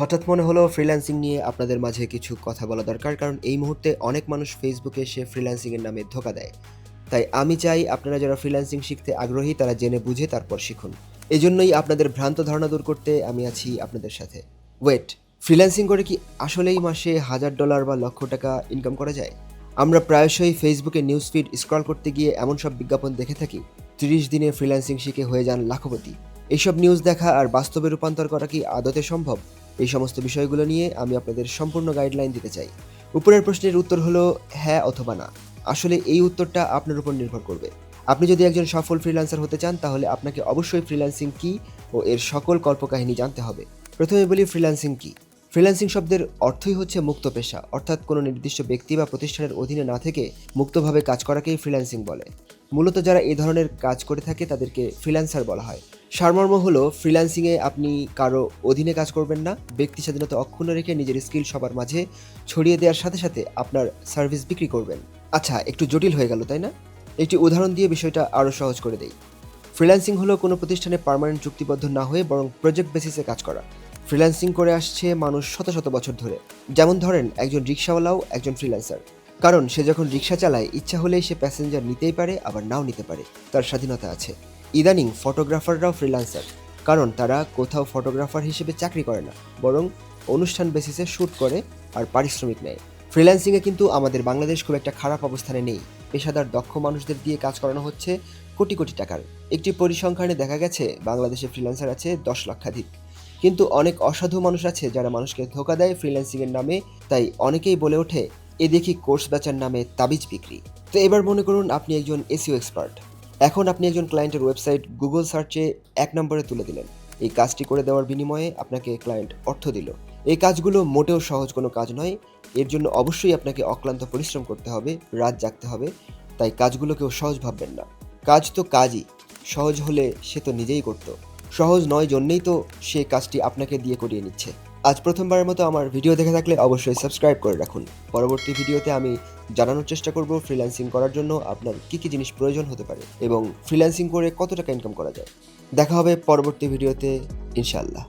হঠাৎ মনে হলো ফ্রিল্যান্সিং নিয়ে আপনাদের মাঝে কিছু কথা বলা দরকার, কারণ এই মুহূর্তে অনেক মানুষ ফেসবুকে এসে ফ্রিল্যান্সিংয়ের নামে ধোকা দেয়। তাই আমি চাই আপনারা যারা ফ্রিল্যান্সিং শিখতে আগ্রহী, তারা জেনে বুঝে তারপর শিখুন। এই জন্যই আপনাদের ভ্রান্ত ধারণা দূর করতে আমি আছি আপনাদের সাথে। ওয়েট ফ্রিল্যান্সিং করে কি আসলেই মাসে হাজার ডলার বা লক্ষ টাকা ইনকাম করা যায়? আমরা প্রায়শই ফেসবুকে নিউজ ফিড স্ক্রল করতে গিয়ে এমন সব বিজ্ঞাপন দেখে থাকি, তিরিশ দিনে ফ্রিল্যান্সিং শিখে হয়ে যান লাখপতি। এইসব নিউজ দেখা আর বাস্তবে রূপান্তর করা কি আদতে সম্ভব? এই সমস্ত বিষয়গুলো নিয়ে আমি আপনাদের সম্পূর্ণ গাইডলাইন দিতে চাই। উপরের প্রশ্নের উত্তর হলো হ্যাঁ অথবা না। আসলে এই উত্তরটা আপনার উপর নির্ভর করবে। আপনি যদি একজন সফল ফ্রিল্যান্সার হতে চান, তাহলে আপনাকে অবশ্যই ফ্রিল্যান্সিং কী ও এর সকল কল্পকাহিনী জানতে হবে। প্রথমে বলি ফ্রিল্যান্সিং কী। ফ্রিল্যান্সিং শব্দের অর্থই হচ্ছে মুক্ত পেশা, অর্থাৎ কোনো নির্দিষ্ট ব্যক্তি বা প্রতিষ্ঠানের অধীনে না থেকে মুক্তভাবে কাজ করাকেই ফ্রিল্যান্সিং বলে। মূলত যারা এই ধরনের কাজ করে থাকে, তাদেরকে ফ্রিল্যান্সার বলা হয়। সারমর্ম হলো ফ্রিল্যান্সিংয়ে আপনি কারও অধীনে কাজ করবেন না, ব্যক্তি স্বাধীনতা অক্ষুণ্ণ রেখে নিজের স্কিল সবার মাঝে ছড়িয়ে দেওয়ার সাথে সাথে আপনার সার্ভিস বিক্রি করবেন। আচ্ছা একটু জটিল হয়ে গেল, তাই না? একটি উদাহরণ দিয়ে বিষয়টা আরও সহজ করে দেই। ফ্রিল্যান্সিং হলো কোনো প্রতিষ্ঠানে পার্মানেন্ট চুক্তিবদ্ধ না হয়ে বরং প্রজেক্ট বেসিসে কাজ করা। ফ্রিল্যান্সিং করে আসছে মানুষ শত শত বছর ধরে। যেমন ধরেন, একজন রিক্সাওয়ালাও একজন ফ্রিল্যান্সার কারণ, সে যখন রিক্সা চালায়, ইচ্ছা হলেই সে প্যাসেঞ্জার নিতেই পারে, আবার নাও নিতে পারে। তার স্বাধীনতা আছে। ইদানিং ফটোগ্রাফাররাও ফ্রিল্যান্সার কারণ তারা কোথাও ফটোগ্রাফার হিসেবে চাকরি করে না, বরং অনুষ্ঠান বেসিসে শ্যুট করে আর পারিশ্রমিক নেয়। ফ্রিল্যান্সিংয়ে কিন্তু আমাদের বাংলাদেশ খুব একটা খারাপ অবস্থানে নেই। পেশাদার দক্ষ মানুষদের দিয়ে কাজ করানো হচ্ছে কোটি কোটি টাকার। একটি পরিসংখ্যানে দেখা গেছে, বাংলাদেশে ফ্রিল্যান্সার আছে দশ লক্ষাধিক। কিন্তু অনেক অসাধু মানুষ আছে যারা মানুষকে ধোকা দেয় ফ্রিল্যান্সিংয়ের নামে, তাই অনেকেই বলে ওঠে, এ দেখি কোর্স বেচার নামে তাবিজ বিক্রি। তো এবার মনে করুন আপনি একজন এসিও এক্সপার্ট এখন আপনি একজন ক্লায়েন্টের ওয়েবসাইট গুগল সার্চে এক নম্বরে তুলে দিলেন। এই কাজটি করে দেওয়ার বিনিময়ে আপনাকে ক্লায়েন্ট অর্থ দিল। এই কাজগুলো মোটেও সহজ কোনো কাজ নয়। এর জন্য অবশ্যই আপনাকে অক্লান্ত পরিশ্রম করতে হবে, রাত জাগতে হবে, তাই কাজগুলোকেও সহজ ভাববেন না। কাজ তো কাজই, সহজ হলে সে তো নিজেই করতো। সহজ নয় জন্যেই তো সে কাজটি আপনাকে দিয়ে করিয়ে নিচ্ছে। আজ প্রথমবারের মতো আমার ভিডিও দেখে থাকলে অবশ্যই সাবস্ক্রাইব করে রাখুন। পরবর্তী ভিডিওতে আমি জানানোর চেষ্টা করব ফ্রিল্যান্সিং করার জন্য আপনার কী কী জিনিস প্রয়োজন হতে পারে এবং ফ্রিল্যান্সিং করে কত টাকা ইনকাম করা যায়। দেখা হবে পরবর্তী ভিডিওতে, ইনশাআল্লাহ।